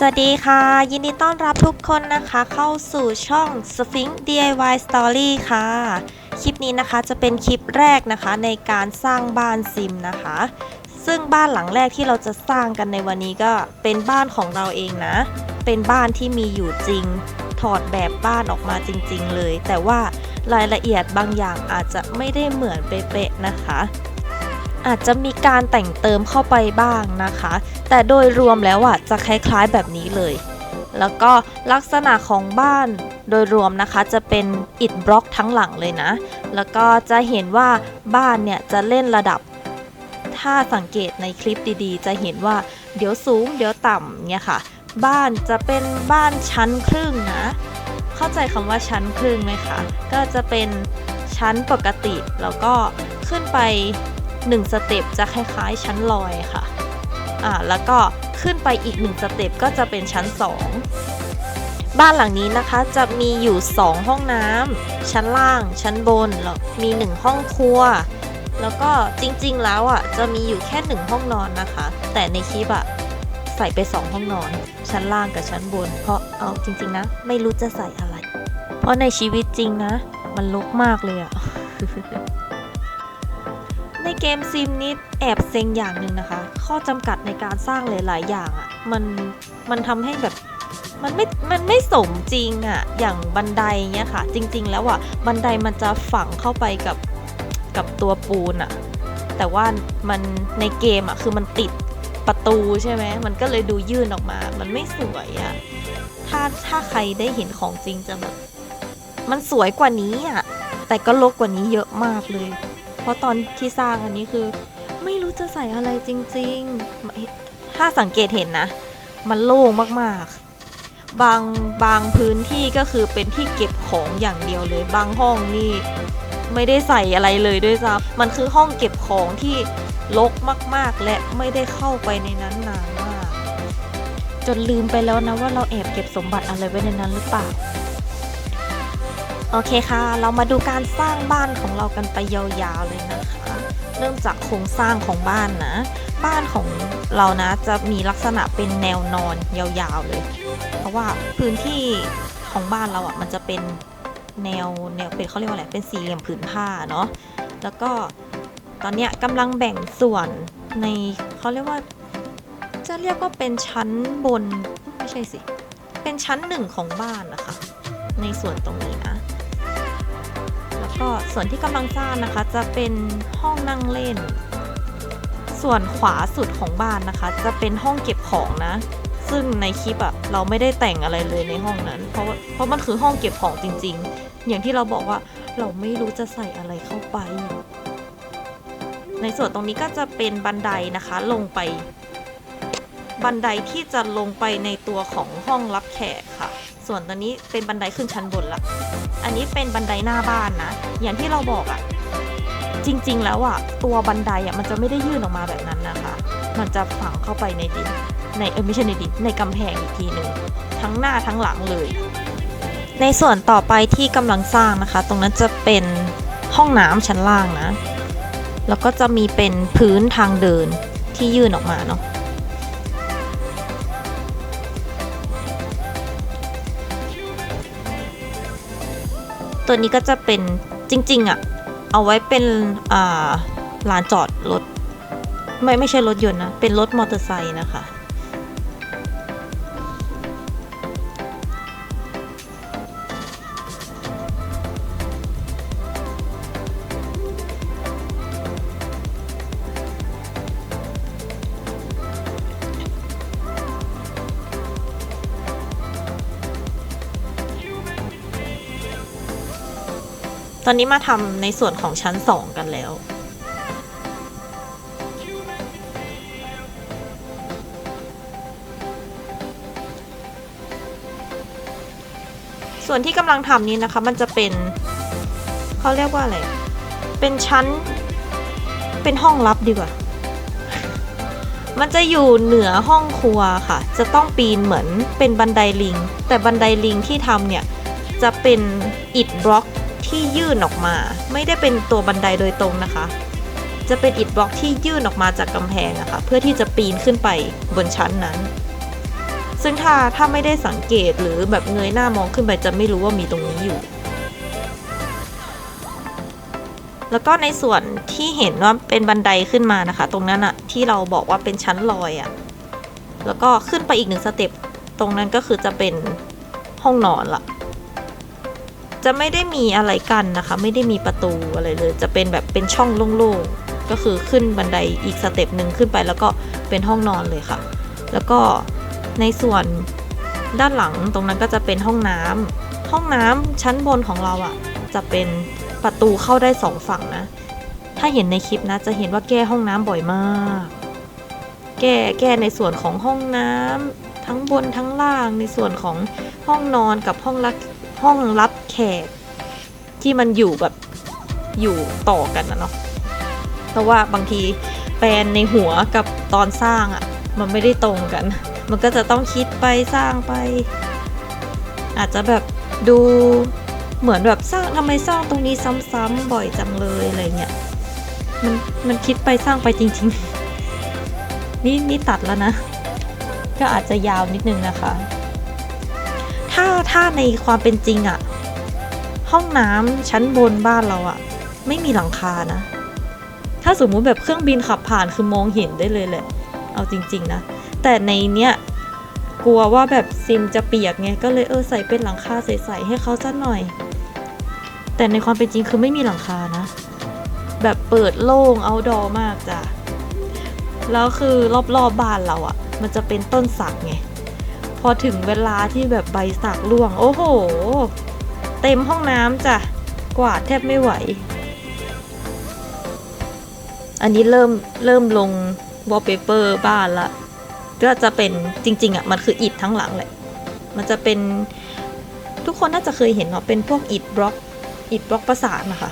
สวัสดีค่ะ ยินดีต้อนรับทุกคนนะคะ เข้าสู่ช่อง Sphinx DIY Story ค่ะ คลิปนี้นะคะจะเป็นคลิปแรกนะคะในการสร้างบ้านซิมนะคะ ซึ่งบ้านหลังแรกที่เราจะสร้างกันในวันนี้ก็เป็นบ้านของเราเองนะ เป็นบ้านที่มีอยู่จริง ถอดแบบบ้านออกมาจริง ๆ เลย แต่ว่ารายละเอียดบางอย่างอาจจะไม่ได้เหมือนเป๊ะๆนะคะ อาจจะมีการแต่งเติมเข้าไปบ้างนะคะ แต่โดยรวมแล้วอะจะคล้ายๆแบบนี้เลย แล้วก็ลักษณะของบ้านโดยรวมนะคะจะเป็นอิฐบล็อกทั้งหลังเลยนะ แล้วก็จะเห็นว่าบ้านเนี่ยจะเล่นระดับ ถ้าสังเกตในคลิปดีๆ จะเห็นว่าเดี๋ยวสูงเดี๋ยวต่ำเนี่ยค่ะ บ้านจะเป็นบ้านชั้นครึ่งนะ เข้าใจคำว่าชั้นครึ่งไหมคะ ก็จะเป็นชั้นปกติแล้วก็ขึ้นไป 1 สเต็ปจะคล้ายๆ ชั้นลอยค่ะอ่าแล้วก็ขึ้นไปอีก 1 สเต็ปก็จะเป็นชั้น 2 บ้านหลังนี้นะคะจะมีอยู่ 2 ห้องน้ำชั้นล่างชั้นบนแล้วมี 1 ห้องครัว แล้วก็จริงๆแล้วอะจะมีอยู่แค่ 1 ห้องนอนนะคะ แต่ในคลิปอะใส่ไป 2 ห้องนอน ชั้นล่างกับชั้นบน เพราะเอาจริงๆนะ ไม่รู้จะใส่อะไร เพราะในชีวิตจริงนะ มันลกมากเลยอะ ในเกมซิมนี้แอบเซ็งอย่างหนึ่งนะคะ ข้อจำกัดในการสร้างหลาย ๆ อย่างอะ่ะมันมันทำให้แบบมันไม่ มันไม่สมจริงอะ่ะ อย่างบันไดเนี้ยค่ะ จริง ๆ แล้วอะ่ะบันไดมันจะฝังเข้าไปกับกับตัวปูนอะ่ะ แต่ว่ามันในเกมอะ่ะคือมันติดประตูใช่ไหมมันก็เลยดูยื่นออกมา มันไม่สวยอะ่ะ ถ้าถ้าใครได้เห็นของจริงจะแบบมันสวยกว่านี้อะ่ะ แต่ก็ลกกว่านี้เยอะมากเลย ราะตอนที่สร้างอันนี้คือ ไม่รู้จะใส่อะไรจริงๆ ถ้าสังเกตเห็นนะ มันโล่งมากๆ บางบางพื้นที่ก็คือเป็นที่เก็บของอย่างเดียวเลย บางห้องนี่ไม่ได้ใส่อะไรเลยด้วยซ้ำมันคือห้องเก็บของที่รกมากๆ และไม่ได้เข้าไปในนั้นนานมาก จนลืมไปแล้วนะว่าเราแอบเก็บสมบัติอะไรไว้ในนั้นหรือเปล่า โอเคค่ะ เรามาดูการสร้างบ้านของเรากันไปยาวๆเลยนะคะ เริ่มจากโครงสร้างของบ้านนะ บ้านของเรานะจะมีลักษณะเป็นแนวนอนยาวๆเลย เพราะว่าพื้นที่ของบ้านเราอะมันจะเป็นแนวแนวเป็นเขาเรียกว่าอะไรเป็นสี่เหลี่ยมผืนผ้าเนาะแล้วก็ตอนเนี้ยกำลังแบ่งส่วนในเขาเรียกว่า จะเรียกว่าเป็นชั้นบนไม่ใช่สิ เป็นชั้นหนึ่งของบ้านนะคะ ในส่วนตรงนี้นะ ก็ส่วนที่กำลังสร้างนะคะ จะเป็นห้องนั่งเล่น ส่วนขวาสุดของบ้านนะคะ จะเป็นห้องเก็บของนะ ซึ่งในคลิปอะเราไม่ได้แต่งอะไรเลยในห้องนั้น เพราะเพราะมันคือห้องเก็บของจริง ๆ อย่างที่เราบอกว่าเราไม่รู้จะใส่อะไรเข้าไป ในส่วนตรงนี้ก็จะเป็นบันไดนะคะ ลงไป บันไดที่จะลงไปในตัวของห้องรับแขกค่ะ ส่วนตอนนี้เป็นบันไดขึ้นชั้นบนละ อันนี้เป็นบันไดหน้าบ้านนะ อย่างที่เราบอกอะจริง ๆ แล้วอะตัวบันไดอะมันจะไม่ได้ยื่นออกมาแบบนั้นนะคะ มันจะฝังเข้าไปในดิน ในเออไม่ใช่ในดินในกำแพงอีกทีหนึ่งทั้งหน้าทั้งหลังเลย ในส่วนต่อไปที่กำลังสร้างนะคะ ตรงนั้นจะเป็นห้องน้ำชั้นล่างนะ แล้วก็จะมีเป็นพื้นทางเดินที่ยื่นออกมาเนาะ ตัวนี้ก็จะเป็นจริงๆอะ่ะ เอาไว้เป็นอ่าลานจอดรถ ไม่ไม่ใช่รถยนต์นะ เป็นรถมอเตอร์ไซค์นะคะ ตอนนี้มาทำในส่วนของชั้น 2 กันแล้วส่วนที่กำลังทำนี้นะคะมันจะเป็นเขาเรียกว่าอะไร เป็นชั้น เป็นห้องลับดีกว่า มันจะอยู่เหนือห้องครัวค่ะ จะต้องปีนเหมือนเป็นบันไดลิง แต่บันไดลิงที่ทำเนี่ย จะเป็นอิฐบล็อก ที่ยื่นออกมา ไม่ได้เป็นตัวบันไดโดยตรงนะคะ จะเป็นอิฐบล็อกที่ยื่นออกมาจากกำแพงอะคะ่ะเพื่อที่จะปีนขึ้นไปบนชั้นนั้น ซึ่งถ้าถ้าไม่ได้สังเกตหรือแบบเงยหน้ามองขึ้นไปจะไม่รู้ว่ามีตรงนี้อยู่ แล้วก็ในส่วนที่เห็นว่าเป็นบันไดขึ้นมานะคะ ตรงนั้นอะที่เราบอกว่าเป็นชั้นลอยอะแล้วก็ขึ้นไปอีกหนึ่งสเต็ปตรงนั้นก็คือจะเป็นห้องนอนละ จะไม่ได้มีอะไรกันนะคะ ไม่ได้มีประตูอะไรเลย จะเป็นแบบเป็นช่องโล่งๆ ก็คือขึ้นบันไดอีกสเต็ปหนึ่งขึ้นไปแล้วก็เป็นห้องนอนเลยค่ะ แล้วก็ในส่วนด้านหลังตรงนั้นก็จะเป็นห้องน้ำห้องน้ำชั้นบนของเราอะ่ะ จะเป็นประตูเข้าได้สองฝั่งนะ ถ้าเห็นในคลิปนะ จะเห็นว่าแก้ห้องน้ำบ่อยมาก แก้แก้ในส่วนของห้องน้ำทั้งบนทั้งล่างในส่วนของห้องนอนกับห้องรับห้องรับ แขกที่มันอยู่แบบอยู่ต่อกันนะเนาะเพราะว่าบางทีแปลนในหัวกับตอนสร้างอะ่ะ มันไม่ได้ตรงกัน มันก็จะต้องคิดไปสร้างไป อาจจะแบบดูเหมือนแบบสร้างทำไมสร้างตรงนี้ซ้ำๆบ่อยจังเลยอะไรเงี้ยมันมันคิดไปสร้างไปจริง ๆ นี่นี่ตัดแล้วนะ ก็อาจจะยาวนิดนึงนะคะ ถ้าถ้าในความเป็นจริงอะ ห้องน้ำชั้นบนบ้านเราอะไม่มีหลังคานะ ถ้าสมมุติแบบเครื่องบินขับผ่านคือมองเห็นได้เลยแหละ เอาจริง ๆ นะ แต่ในเนี้ยกลัวว่าแบบซิมจะเปียกไงก็เลยเออใส่เป็นหลังคาใสๆให้เขาสักหน่อย แต่ในความเป็นจริงคือไม่มีหลังคานะ แบบเปิดโล่งเอาดอมากจ้ะแล้วคือรอบๆบบ้านเราอะ่ะ มันจะเป็นต้นสักไง พอถึงเวลาที่แบบใบสักร่วง โอ้โห เต็มห้องน้ำจ้ะกวาดแทบไม่ไหว อันนี้เริ่มเริ่มลงวอลเปเปอร์บ้านละ ก็จะเป็นจริง ๆอะ่ะมันคืออิฐทั้งหลังแหละ มันจะเป็นทุกคนน่าจะเคยเห็นเนาะเป็นพวกอิฐบล็อกอิฐบล็อกประสานนะคะ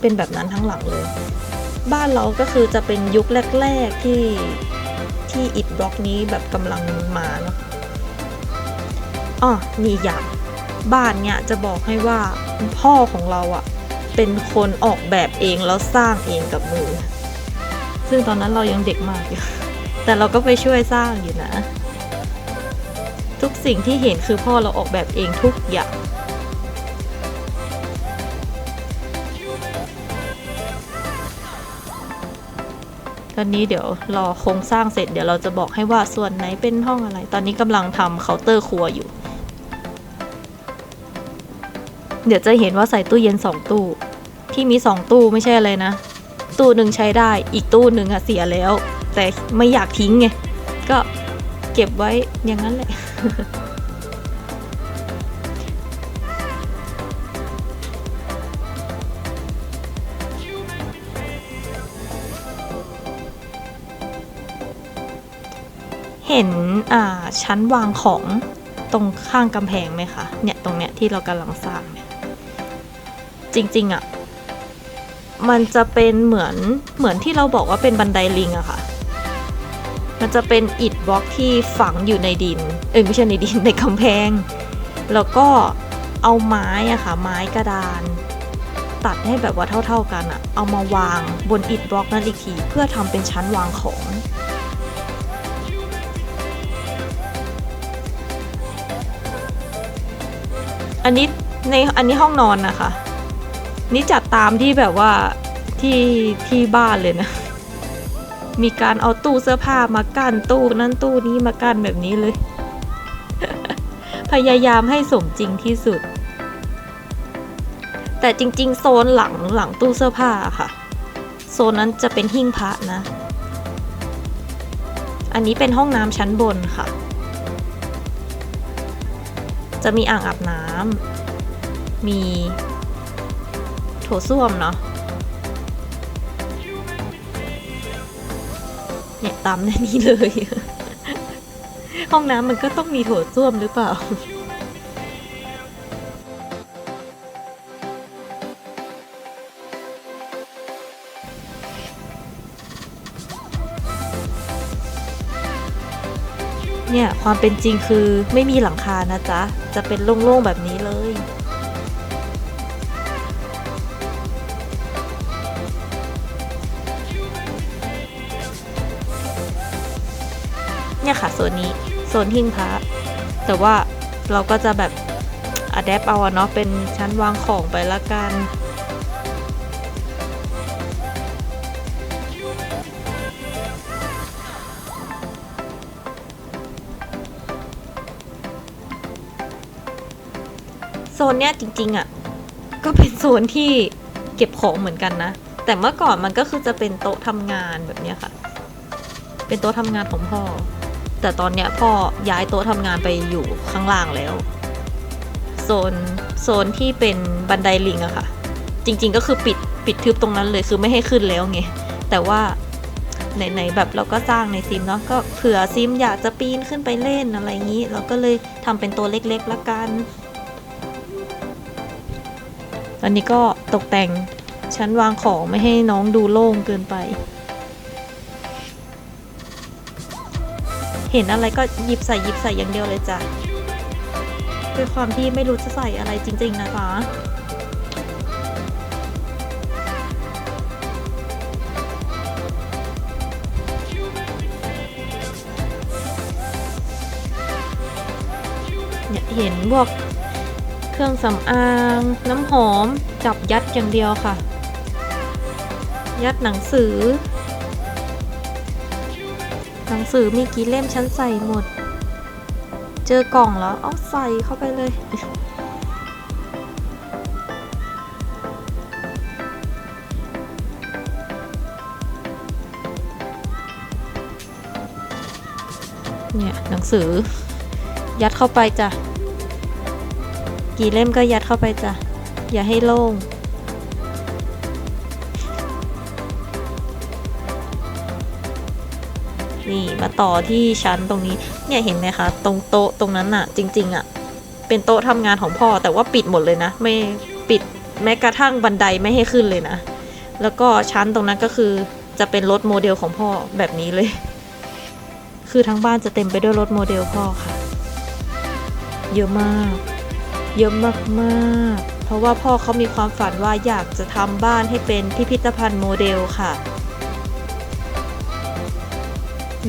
เป็นแบบนั้นทั้งหลังเลย บ้านเราก็คือจะเป็นยุคแรก ๆที่ที่อิฐบล็อกนี้แบบกำลังมาเนาะอ๋อมีอย่าง บ้านเนี่ยจะบอกให้ว่าพ่อของเราอะเป็นคนออกแบบเองแล้วสร้างเองกับมือ ซึ่งตอนนั้นเรายังเด็กมากอยู่แต่เราก็ไปช่วยสร้างอยู่นะ ทุกสิ่งที่เห็นคือพ่อเราออกแบบเองทุกอย่างตอนนี้เดี๋ยวรอโครงสร้างเสร็จเดี๋ยวเราจะบอกให้ว่าส่วนไหนเป็นห้องอะไร ตอนนี้กำลังทำเคาน์เตอร์ครัวอยู่ เดี๋ยวจะเห็นว่าใส่ตู้เย็นสองตู้ ที่มีสองตู้ไม่ใช่อะไรนะ ตู้หนึ่งใช้ได้อีกตู้หนึ่งอะเสียแล้ว แต่ไม่อยากทิ้งไง ก็เก็บไว้อย่างนั้นแหละเห็นอ่าชั้นวางของตรงข้างกำแพงไหมคะ เนี่ยตรงเนี้ยที่เรากำลังสร้าง จริง ๆอะ่ะ มันจะเป็นเหมือนเหมือนที่เราบอกว่าเป็นบันไดลิงอะค่ะ มันจะเป็นอิฐบล็อกที่ฝังอยู่ในดิน เอ้ยไม่ใช่ในดินในกำแพง แล้วก็เอาไม้อะค่ะ ไม้กระดาน ตัดให้แบบว่าเท่า ๆกันอะเอามาวางบนอิฐบล็อกนั้นอีกทีเพื่อทำเป็นชั้นวางของอันนี้ในอันนี้ห้องนอนนะคะ นี่จัดตามที่แบบว่าที่ที่บ้านเลยนะ มีการเอาตู้เสื้อผ้ามากั้นตู้นั่นตู้นี้มากั้นแบบนี้เลย พยายามให้สมจริงที่สุด แต่จริง ๆ โซนหลังหลังตู้เสื้อผ้าค่ะ โซนนั้นจะเป็นหิ้งพระนะ อันนี้เป็นห้องน้ำชั้นบนค่ะ จะมีอ่างอาบน้ำมี โถส้วมเนาะเนี่ยตามในนี้เลย ห้องน้ำมันก็ต้องมีโถส้วมหรือเปล่าเนี่ยความเป็นจริงคือไม่มีหลังคานะจ๊ะ จะเป็นโล่งๆแบบนี้ โซนนี้โซนหิ้งพระแต่ว่าเราก็จะแบบอัดแอปเอาเนาะเป็นชั้นวางของไปละกันโซนเนี้ยจริงๆอะ่ะก็เป็นโซนที่เก็บของเหมือนกันนะ แต่เมื่อก่อนมันก็คือจะเป็นโต๊ะทำงานแบบเนี้ยค่ะ เป็นโต๊ะทำงานของพ่อ แต่ตอนเนี้ยพ่อย้ายโต๊ะทำงานไปอยู่ข้างล่างแล้ว โซนโซนที่เป็นบันไดลิงอะค่ะ จริง ๆ ก็คือปิดปิดทึบตรงนั้นเลยคือไม่ให้ขึ้นแล้วไงแต่ว่าไหนๆแบบเราก็สร้างในซิมเนาะก็เผื่อซิมอยากจะปีนขึ้นไปเล่นอะไรอย่างนี้ เราก็เลยทำเป็นตัวเล็กๆละกันอันนี้ก็ตกแต่งชั้นวางของไม่ให้น้องดูโล่งเกินไป เห็นอะไรก็หยิบใส่หยิบใส่อย่างเดียวเลยจ้ะด้วยความที่ไม่รู้จะใส่อะไรจริง ๆ นะคะเนี่ยเห็นพวกเครื่องสำอาง น้ำหอม จับยัดอย่างเดียวค่ะ ยัดหนังสือ หนังสือมีกี่เล่มฉันใส่หมด เจอกล่องแล้วเอาใส่เข้าไปเลยเนี่ยหนังสือ ยัดเข้าไปจ้ะ กี่เล่มก็ยัดเข้าไปจ้ะ อย่าให้โล่ง นี่มาต่อที่ชั้นตรงนี้ เนี่ยเห็นไหมคะ ตรงโต๊ะตรงนั้นอะจริง ๆอะเป็นโต๊ะทำงานของพ่อแต่ว่าปิดหมดเลยนะ ไม่ปิดแม้กระทั่งบันไดไม่ให้ขึ้นเลยนะ แล้วก็ชั้นตรงนั้นก็คือจะเป็นรถโมเดลของพ่อแบบนี้เลย คือทั้งบ้านจะเต็มไปด้วยรถโมเดลพ่อค่ะ เยอะมาก เยอะมากมากเพราะว่าพ่อเขามีความฝันว่าอยากจะทำบ้านให้เป็นพิพิธภัณฑ์โมเดลค่ะ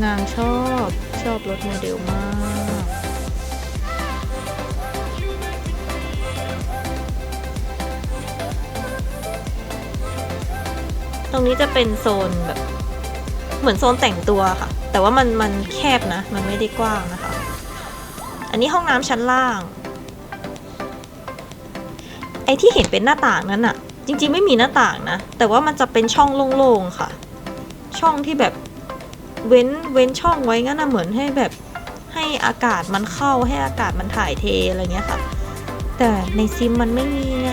นางชอบชอบรถโมเดลมาก ตรงนี้จะเป็นโซนแบบ เหมือนโซนแต่งตัวค่ะ แต่ว่ามันมันแคบนะ มันไม่ได้กว้างนะคะ อันนี้ห้องน้ำชั้นล่าง ไอ้ที่เห็นเป็นหน้าต่างนั้นอะจริงๆไม่มีหน้าต่างนะ แต่ว่ามันจะเป็นช่องโล่งๆค่ะ ช่องที่แบบ เว้นเว้นช่องไว้งั้นนะเหมือนให้แบบให้อากาศมันเข้าให้อากาศมันถ่ายเทอะไรเงี้ยค่ะ แต่ในซิมมันไม่มีไง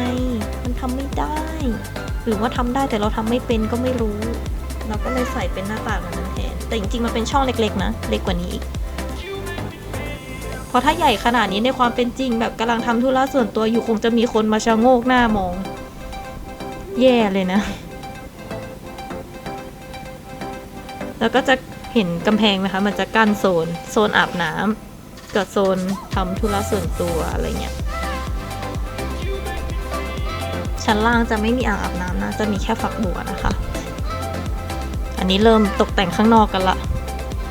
มันทำไม่ได้ หรือว่าทำได้แต่เราทำไม่เป็นก็ไม่รู้ เราก็เลยใส่เป็นหน้าต่างอันนั้นแทนแต่จริงๆมันเป็นช่องเล็กๆนะเล็กกว่านี้อีกพราะถ้าใหญ่ขนาดนี้ในความเป็นจริงแบบกำลังทำธุระส่วนตัวอยู่คงจะมีคนมาชะโงกหน้ามอง แย่เลยนะ แล้วก็จะ เห็นกำแพงนะคะ มันจะกั้นโซน โซนอาบน้ำกับโซนทำธุระส่วนตัวอะไรเงี้ย ชั้นล่างจะไม่มีอ่างอาบน้ำนะ จะมีแค่ฝักบัวนะคะ อันนี้เริ่มตกแต่งข้างนอกกันละ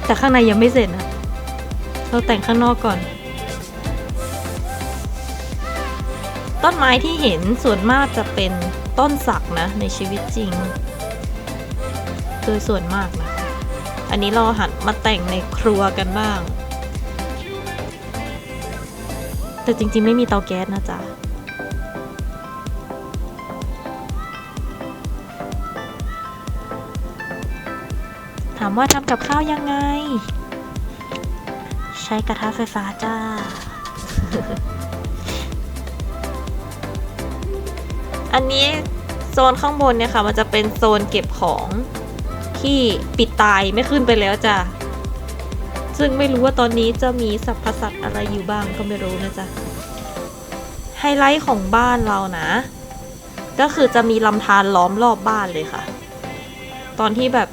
แต่ข้างในยังไม่เสร็จนะ เราแต่งข้างนอกก่อน ต้นไม้ที่เห็นส่วนมากจะเป็นต้นสักนะในชีวิตจริง โดยส่วนมากนะ อันนี้เราหันมาแต่งในครัวกันบ้าง แต่จริงๆไม่มีเตาแก๊สนะจ๊ะถามว่าทำกับข้าวยังไง ใช้กระทะไฟฟ้าจ้าอันนี้โซนข้างบนเนี่ยค่ะ มันจะเป็นโซนเก็บของ ที่ปิดตายไม่ขึ้นไปแล้วจ้ะ ซึ่งไม่รู้ว่าตอนนี้จะมีสรรพสัตว์อะไรอยู่บ้างก็ไม่รู้นะจ๊ะ ไฮไลท์ของบ้านเรานะ ก็คือจะมีลำธารล้อมรอบบ้านเลยค่ะ ตอนที่แบบ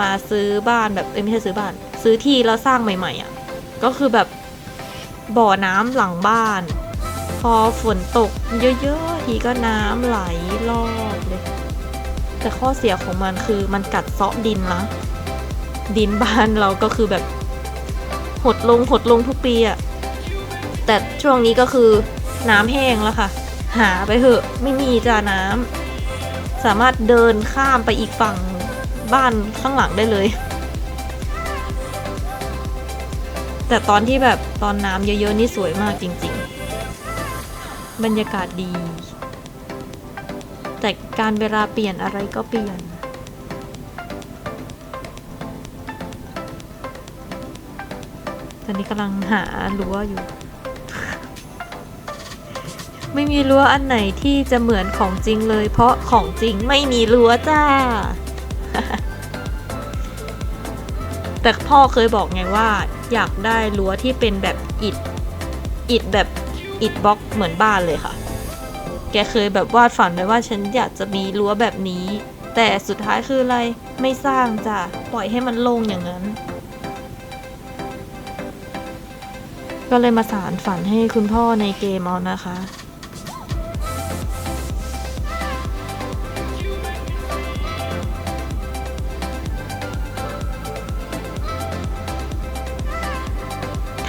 มาซื้อบ้านแบบเอ้ยไม่ใช่ซื้อบ้าน ซื้อที่แล้วสร้างใหม่ๆอะ่ะ ก็คือแบบบ่อน้ำหลังบ้าน พอฝนตกเยอะๆทีก็น้ำไหลรอบเลย แต่ข้อเสียของมันคือมันกัดเซาะดินนะดินบ้านเราก็คือแบบ หดลงหดลงทุกปีอะแต่ช่วงนี้ก็คือน้ำแห้งแล้วค่ะ หาไปเถอะไม่มีจ้าน้ำสามารถเดินข้ามไปอีกฝั่งบ้านข้างหลังได้เลย แต่ตอนที่แบบตอนน้ำเยอะๆนี่สวยมากจริง ๆ บรรยากาศดี แต่การเวลาเปลี่ยนอะไรก็เปลี่ยน ตอนนี้กำลังหารั้วอยู่ ไม่มีรั้วอันไหนที่จะเหมือนของจริงเลย เพราะของจริงไม่มีรั้วจ้า แต่พ่อเคยบอกไงว่า อยากได้รั้วที่เป็นแบบอิฐอิฐแบบอิฐบล็อกเหมือนบ้านเลยค่ะ แกเคยแบบวาดฝันไว้ว่าฉันอยากจะมีรั้วแบบนี้ แต่สุดท้ายคืออะไรไม่สร้างจ้ะปล่อยให้มันโล่งอย่างนั้น ก็เลยมาสารฝันให้คุณพ่อในเกมเอานะคะ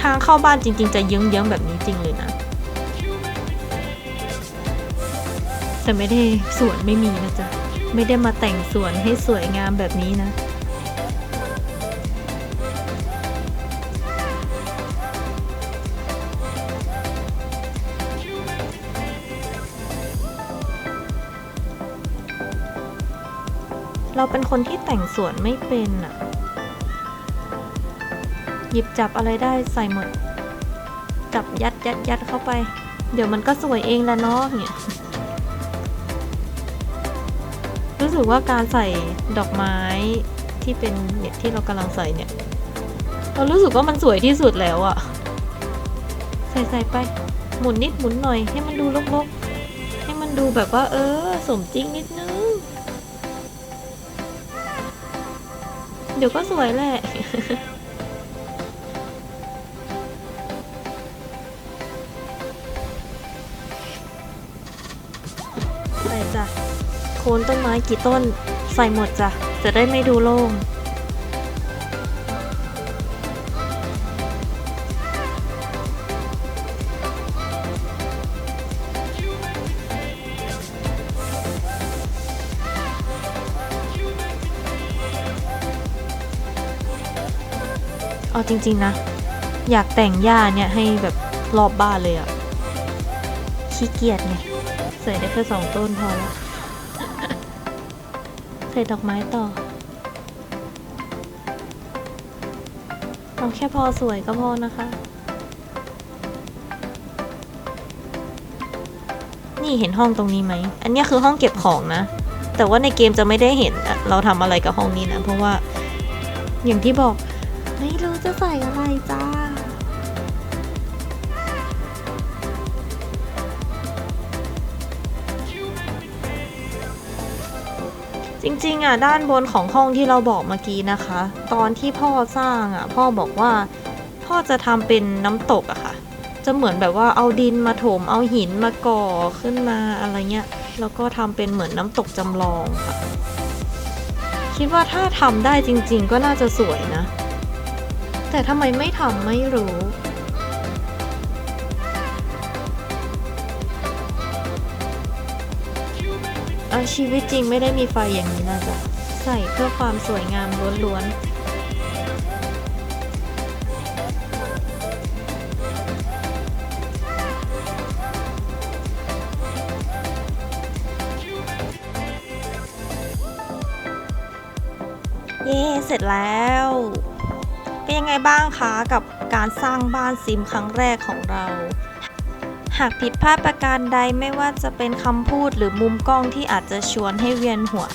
ทางเข้าบ้านจริง ๆ จะเยื้องๆแบบนี้จริงเลย แต่ไม่ได้สวนไม่มีนะจ๊ะ ไม่ได้มาแต่งสวนให้สวยงามแบบนี้นะเราเป็นคนที่แต่งสวนไม่เป็นอะหยิบจับอะไรได้ใส่หมด จับยัดยัดยัดเข้าไป เดี๋ยวมันก็สวยเองแหละเนาะเนี่ย รู้สึกว่าการใส่ดอกไม้ที่เป็นเนี่ยที่เรากำลังใส่เนี่ย เรารู้สึกว่ามันสวยที่สุดแล้วอะใส่ใส่ไป หมุนนิดหมุนหน่อยให้มันดูลกๆ ให้มันดูแบบว่า เออ สมจริงนิดนึง เดี๋ยวก็สวยแหละ โคนต้นไม้กี่ต้น ใส่หมดจ้ะ จะได้ไม่ดูโล่ง เอาจริงๆนะ อยากแต่งหญ้าเนี่ยให้แบบรอบบ้านเลยอะขี้เกียจไงใส่ได้แค่สองต้นพอแล้ว ใส่ดอกไม้ต่อ เอาแค่พอสวยก็พอนะคะ นี่เห็นห้องตรงนี้ไหม อันนี้คือห้องเก็บของนะ แต่ว่าในเกมจะไม่ได้เห็นเราทำอะไรกับห้องนี้นะ เพราะว่าอย่างที่บอก ไม่รู้จะใส่อะไรจ้า จริงๆอะด้านบนของห้องที่เราบอกเมื่อกี้นะคะ ตอนที่พ่อสร้างอะ พ่อบอกว่า พ่อจะทำเป็นน้ำตกอะค่ะ จะเหมือนแบบว่าเอาดินมาถมเอาหินมาก่อขึ้นมาอะไรเงี้ยแล้วก็ทำเป็นเหมือนน้ำตกจำลองค่ะ คิดว่าถ้าทำได้จริง ๆ ก็น่าจะสวยนะ แต่ทำไมไม่ทำไม่รู้ ชีวิตจริงไม่ได้มีไฟอย่างนี้นะจ๊ะใส่เพื่อความสวยงามล้วนๆเย้เสร็จแล้ว เป็นยังไงบ้างคะ กับการสร้างบ้านซิมครั้งแรกของเรา หากผิดพลาดประการใดไม่ว่าจะเป็นคำพูดหรือมุมกล้องที่อาจจะชวนให้เวียนหัว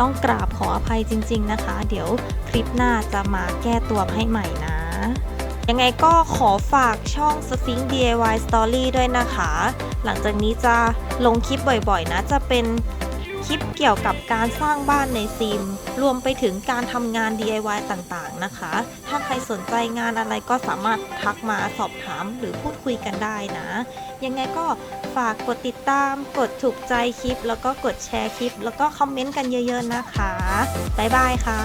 ต้องกราบขออภัยจริง ๆนะคะ เดี๋ยวคลิปหน้าจะมาแก้ตัวให้ใหม่นะ ยังไงก็ขอฝากช่อง Sphinx DIY Story ด้วยนะคะ หลังจากนี้จะลงคลิปบ่อยๆนะจะเป็น คลิปเกี่ยวกับการสร้างบ้านในซิม รวมไปถึงการทำงาน DIY ต่างๆนะคะ ถ้าใครสนใจงานอะไรก็สามารถทักมาสอบถามหรือพูดคุยกันได้นะ ยังไงก็ฝากกดติดตาม กดถูกใจคลิป แล้วก็กดแชร์คลิป แล้วก็คอมเมนต์กันเยอะ ๆนะคะ บ๊ายบายค่ะ